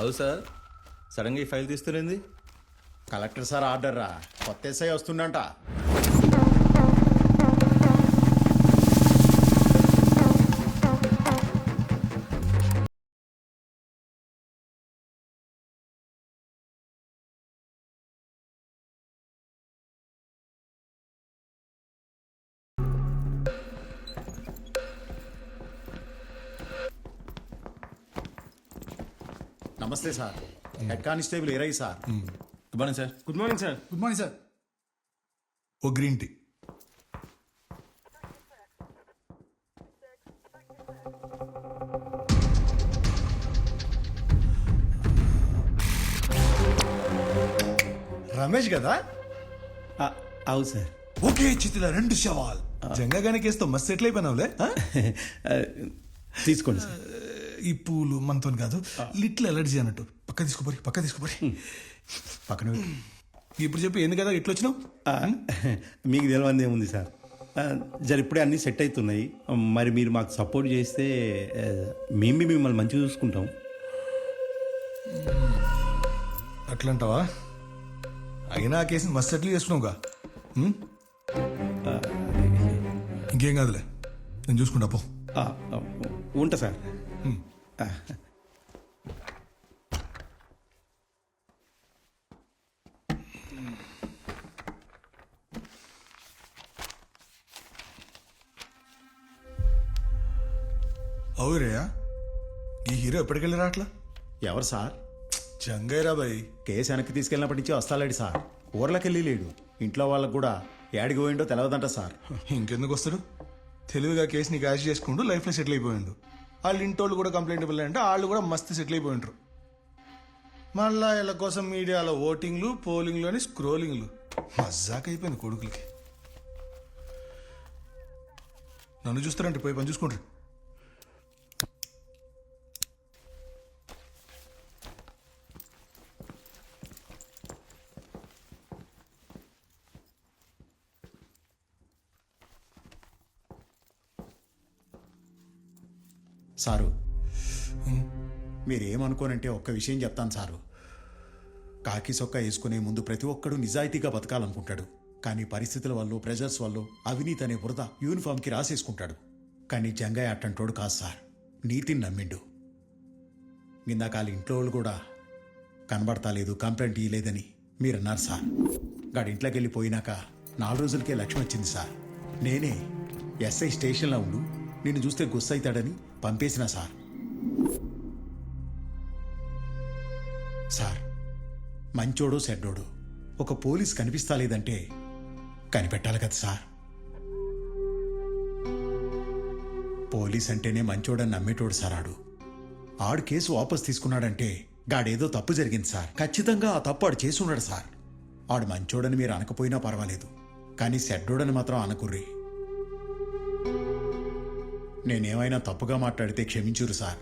అవు సార్. సడన్గా ఈ ఫైల్ తీస్తురేంది కలెక్టర్ సార్ ఆర్డర్ రా కొత్త ఎస్ఐ వస్తుండంట. నమస్తే sir. Head constable ఇరై sir. Good morning sir. Good morning sir. Good morning sir. Oh green tea. Ramesh కదా? అవు సార్. ఒకే చితిల రెండు శవాల్. జంగగానే కేసుతో మస్తు సెటిల్ అయిపోయినావులే ఆ? తీసుకోండి సార్. ఈ పూలు మనతో కాదు. లిటిల్ ఎలర్జీ అన్నట్టు. పక్క తీసుకోపోరి పక్క తీసుకోపోరి పక్కన పెట్టు. ఇప్పుడు చెప్పి ఎందుకు కదా ఇట్లా వచ్చినావు? ఆ, మీకు తెలియంది ఏముంది సార్? ఆ, జర ఇప్పుడే అన్నీ సెట్ అవుతున్నాయి మరి మీరు మాకు సపోర్ట్ చేస్తే ఆ, మేము బి మిమ్మల్ని మంచిగా చూసుకుంటాం. అట్లంటావా? అయినా ఆ కేసుని మస్తు సెటిల్ చేసుకున్నావుగా? ఇంకేం కాదులే. నేను చూసుకుంటా పో. ఆ, ఆ, ఉంటా సార్. ఆ, అవురేయా ఈ హీరో ఎప్పటికెళ్ళి రాట్లా ఎవరు సార్? జంగైరా బాయ్ కేసు వెనక్కి తీసుకెళ్ళినప్పటి నుంచి వస్తాలేడు సార్. ఊర్లోకి వెళ్ళి లేడు. ఇంట్లో వాళ్ళకు కూడా ఏడికి పోయిండో తెలవదంట సార్. ఇంకెందుకు వస్తాడు? తెలివిగా కేసుని క్యాష్ చేసుకుంటూ లైఫ్లో సెటిల్ అయిపోయిండు. వాళ్ళ ఇంటోళ్ళు కూడా కంప్లైంట్ ఇవ్వాలంటే వాళ్ళు కూడా మస్తు సెటిల్ అయిపోయింటారు మళ్ళా వీళ్ళ కోసం మీడియాలో ఓటింగ్లు పోలింగ్లు అని స్క్రోలింగ్లు. మజాక్ అయిపోయింది కొడుకులకి. నన్ను చూస్తారంటే పోయి పని చూసుకుంటారు. సారు. మీరేమనుకోనంటే ఒక్క విషయం చెప్తాను సారు. కాకి సొక్క వేసుకునే ముందు ప్రతి ఒక్కడు నిజాయితీగా బతకాలనుకుంటాడు. కానీ పరిస్థితుల వల్ల ప్రెజర్స్ వల్ల అవినీతి అనే బురద యూనిఫామ్కి రాసేసుకుంటాడు. కానీ జంగయ్య అట్టంటోడు కాదు సార్. నీతిని నమ్మిండు. ఇందాక వాళ్ళ ఇంట్లో వాళ్ళు కూడా కనబడతలేదు కంప్లైంట్ ఇయ్యలేదని మీరు అన్నారు సార్. గాడి ఇంట్లోకి వెళ్ళిపోయినాక నాలుగు రోజులకే లక్ష్యం వచ్చింది సార్. నేనే ఎస్ఐ స్టేషన్లో ఉండు నిన్ను చూస్తే గుస్సైతాడని పంపేసిన సార్. సార్ మంచోడు సెడ్డోడు ఒక పోలీస్ కనిపిస్తా లేదంటే కనిపెట్టాలి కదా సార్. పోలీస్ అంటేనే మంచోడని నమ్మేటోడు సార్ ఆడు. ఆడు కేసు వాపస్ తీసుకున్నాడంటే గాడేదో తప్పు జరిగింది సార్. ఖచ్చితంగా ఆ తప్పు ఆడు చేసి ఉన్నాడు సార్. ఆడు మంచోడని మీరు అనకపోయినా పర్వాలేదు. కానీ సెడ్డోడని మాత్రం అనకుర్రి. నేనేమైనా తప్పుగా మాట్లాడితే క్షమించురు సార్.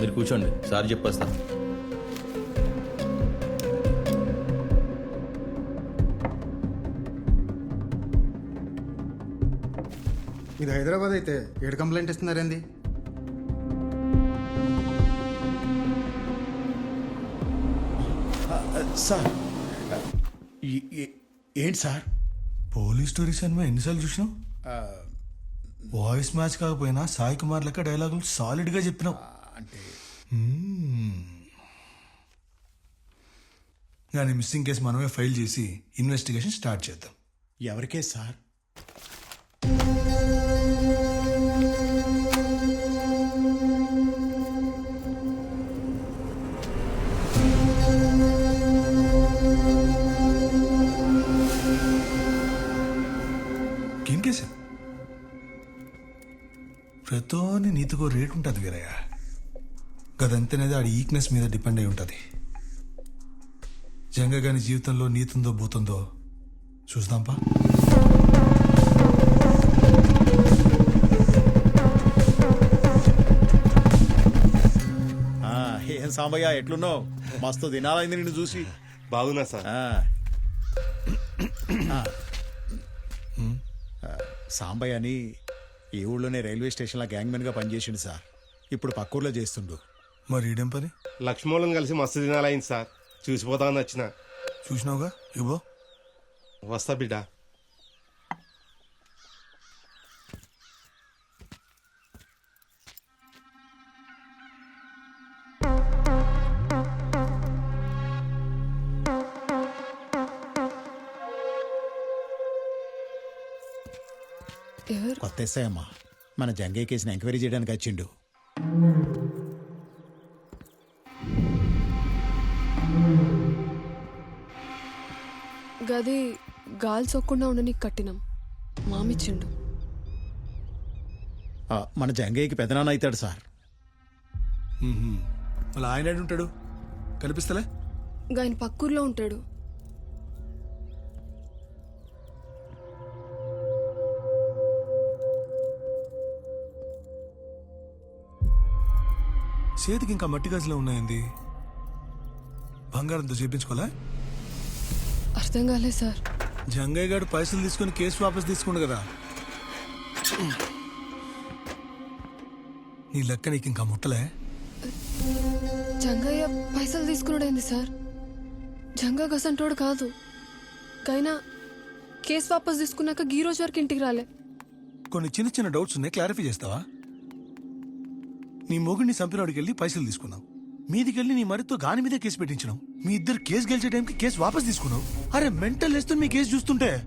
మీరు కూర్చోండి. సార్ చెప్పేస్తాను ఇది హైదరాబాద్ అయితే ఏడు కంప్లైంట్ ఇస్తున్నారేంది? సార్ ఈ- ఏంటి సార్? పోలీస్ స్టోరీ సినిమా ఎన్నిసార్లు చూసినావు? వాయిస్ మ్యాచ్ కాకపోయినా సాయి కుమార్ లెక్క డైలాగులు సాలిడ్గా చెప్పినావు. అంటే కానీ మిస్సింగ్ కేసు మనమే ఫైల్ చేసి ఇన్వెస్టిగేషన్ స్టార్ట్ చేద్దాం. ఎవరికే సార్? ఏం కేసు? ప్రతోని నీతికో రేట్ ఉంటుంది వీరయ్య. గదంతేనేది ఆడి ఈక్నెస్ మీద డిపెండ్ అయి ఉంటుంది. జంగగాని జీవితంలో నీతుందో బూతుందో చూద్దాంపా ఏం సాంబయ్య ఎట్లున్నావు? మస్తు దినాలైంది నిన్ను చూసి. బాగున్నా సార్. సాంబయ్య అని ఈ ఊళ్ళోనే రైల్వే స్టేషన్లో గ్యాంగ్మెన్గా పనిచేసిండు సార్. ఇప్పుడు పక్కూర్లో చేస్తుండు. మరి ఈడేం పని? లక్ష్మోళ్ళని కలిసి మస్తు దినాలైంది సార్. చూసిపోతామని వచ్చిన. చూసినావుగా? ఇవ్వో. వస్తా బిడ్డ. ఎవరు? కొత్త ఎస్ఐ అమ్మా. మన జంగే కేసుని ఎంక్వైరీ చేయడానికి వచ్చిండు. గది గాలి సోకుండా ఉండని కట్టినాం. మామిచ్చిండు. ఆ, మన జంగయ్యకి పెదనాన్న అవుతాడు సార్. మళ్ళీ ఆయన ఏడు ఉంటాడు? కనిపిస్తలే? ఇంకా ఆయన పక్కూర్లో ఉంటాడు. చేతికి ఇంకా మట్టి గాజులో ఉన్నాయండి. బంగారంతో చేపించుకోలే అర్థం కాలే సార్. జంగయ్య గారు పైసలు తీసుకొని కేసు వాపస్ తీసుకుండు కదా. నీ లెక్క నీకు ఇంకా ముట్టలే? జంగయ్య పైసలు తీసుకున్నాడేంది సార్? జంగా గసంటోడు కాదు. కైనా కేసు వాపస్ తీసుకున్నాక గీ రోజు వరకు ఇంటికి రాలే. కొన్ని చిన్న చిన్న డౌట్స్ ఉన్నాయి క్లారిఫై చేస్తావా? నీ మొగుడిని చంపినవాడికి వెళ్ళి పైసలు తీసుకున్నావు. మీదికెళ్ళి నీ మరితో గాని మీదే కేసు పెట్టించినావు. మీ ఇద్దరు కేసు గెలిచే టైంకి కేసు వాపస్ తీసుకున్నావు. అరే మెంటల్ వేస్తే మీ కేసు చూస్తుంటే.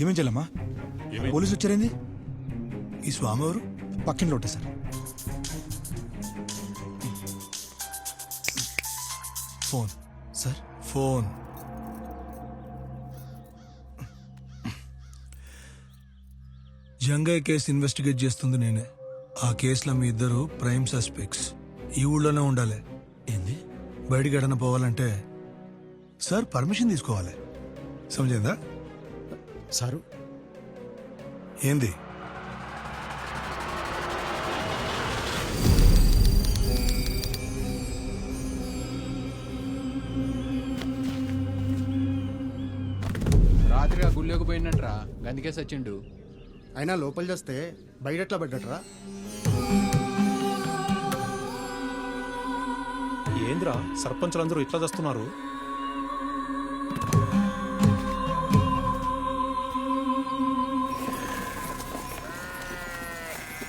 ఏమేం చేయాలమ్మా? పోలీసు వచ్చారేంది? ఈ స్వామి ఎవరు? పక్కింట్లో sir. Phone. Sir phone. Jangayya case investigate చేస్తుంది నేనే. ఆ కేసులో మీ ఇద్దరు ప్రైమ్ సస్పెక్ట్స్ ఈ ఊళ్ళోనే ఉండాలి. ఏంది? బయటికి ఎడన పోవాలంటే సార్ పర్మిషన్ తీసుకోవాలి. సమజైందా? సారు. ఏంది? రాత్రి ఆ గుళ్ళోకి పోయినట్రా. గందికే సచ్చిండు. అయినా లోపల చేస్తే బయట ఎట్లా పడ్డట్రా? ఏంద్రా? సర్పంచులందరూ ఇట్లా చేస్తున్నారు?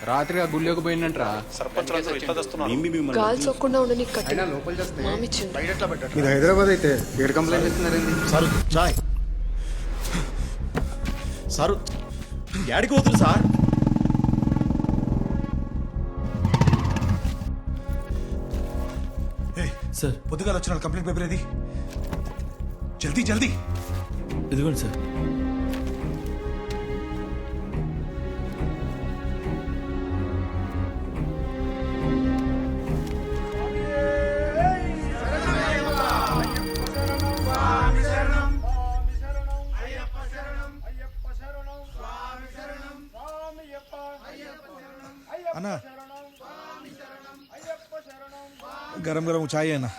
రాత్రి ఆ గుళ్ళోకి పోయినట్రా సర్పంచులందరూ ఇట్లా చేస్తున్నారు. గాలి సోకుండా ఉండని అయినా కట్టినాం లోపల చేస్తే మామిచ్చిండు బయట ఎట్లా పడ్డట్రా? ఇది హైదరాబాద్ అయితే ఏడు కంప్లైంట్ ఇస్తున్నారండి సారు చాయ్ సారు యాడికి పోతురు సార్? సార్. పొద్దుగాల వచ్చిన కంప్లైంట్ పేపర్ ఏది? జల్దీ జల్దీ. ఇదిగోండి సార్. గరం గరం చాయ్ అన్న.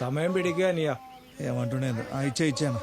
సమయం పిడిగా నీయా? ఏమంటుండే? ఇచ్చే ఇచ్చాను